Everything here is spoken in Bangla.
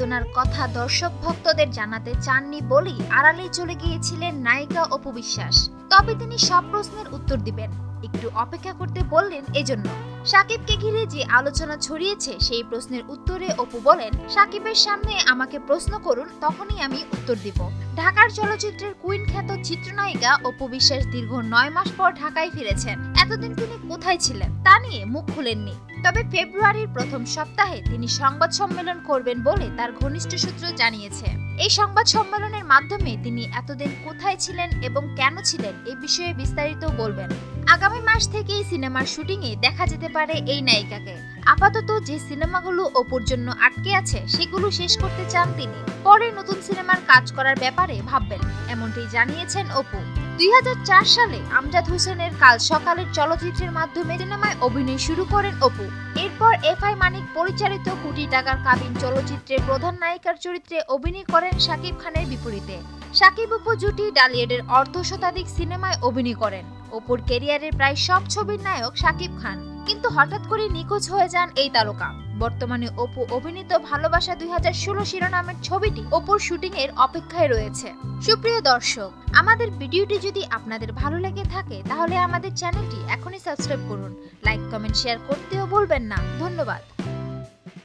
ঘটনার কথা দর্শক ভক্তদের জানাতে চাননি বলেই আড়ালে চলে গিয়েছিলেন নায়িকা অপু বিশ্বাস। তবে তিনি সব প্রশ্নের উত্তর দিবেন। একটু অপেক্ষা করতে বললেন এজন্য। সাকিবকে ঘিরে যে আলোচনা ছড়িয়েছে, সেই প্রশ্নের উত্তরে অপু বলেন, সাকিবের সামনে আমাকে প্রশ্ন করুন, তখনই আমি উত্তর দিব। ঢাকার চলচ্চিত্রের কুইন খ্যাত চিত্রনায়িকা অপু বিশ্বাস দীর্ঘ নয় মাস পর ঢাকায় ফিরেছেন। এতদিন তিনি কোথায় ছিলেন, তা নিয়ে মুখ খুলেননি। তবে ফেব্রুয়ারির প্রথম সপ্তাহে তিনি সংবাদ সম্মেলন করবেন বলে তার ঘনিষ্ঠ সূত্র জানিয়েছে। এই সংবাদ সম্মেলনের মাধ্যমে তিনি এতদিন কোথায় ছিলেন এবং কেন ছিলেন এই বিষয়ে বিস্তারিত বলবেন। আগামী মাস থেকেই সিনেমার শুটিংয়ে দেখা যেতে পারে এই নায়িকাকে। আপাতত যে সিনেমাগুলো অপুর জন্য আটকে আছে, সেগুলো শেষ করতে চান তিনি। পরে নতুন সিনেমার কাজ করার ব্যাপারে ভাববেন, এমনটি জানিয়েছেন অপু। দুই হাজার চার সালে আমজাদ হোসেনের কাল সকালের চলচ্চিত্রের মাধ্যমে সিনেমায় অভিনয় শুরু করেন অপু। এরপর এফ আই মানিক পরিচালিত কোটি টাকার কাবিন চলচ্চিত্রে প্রধান নায়িকার চরিত্রে অভিনয় করেন শাকিব খানের বিপরীতে। শাকিব অপু জুটি ডালিয়েডের অর্ধ শতাধিক সিনেমায় অভিনয় করেন। অপুর ক্যারিয়ারের প্রায় সব ছবির নায়ক শাকিব খান। কিন্তু হঠাৎ করে নিখোঁজ হয়ে যান এই তারকা। বর্তমানে অপু অভিনীত ভালোবাসা দুই হাজার ষোলো শিরোনামের ছবিটি অপুর শুটিং এর অপেক্ষায় রয়েছে। সুপ্রিয় দর্শক, আমাদের ভিডিওটি যদি আপনাদের ভালো লেগে থাকে, তাহলে আমাদের চ্যানেলটি এখনই সাবস্ক্রাইব করুন। লাইক, কমেন্ট, শেয়ার করতেও ভুলবেন না। ধন্যবাদ।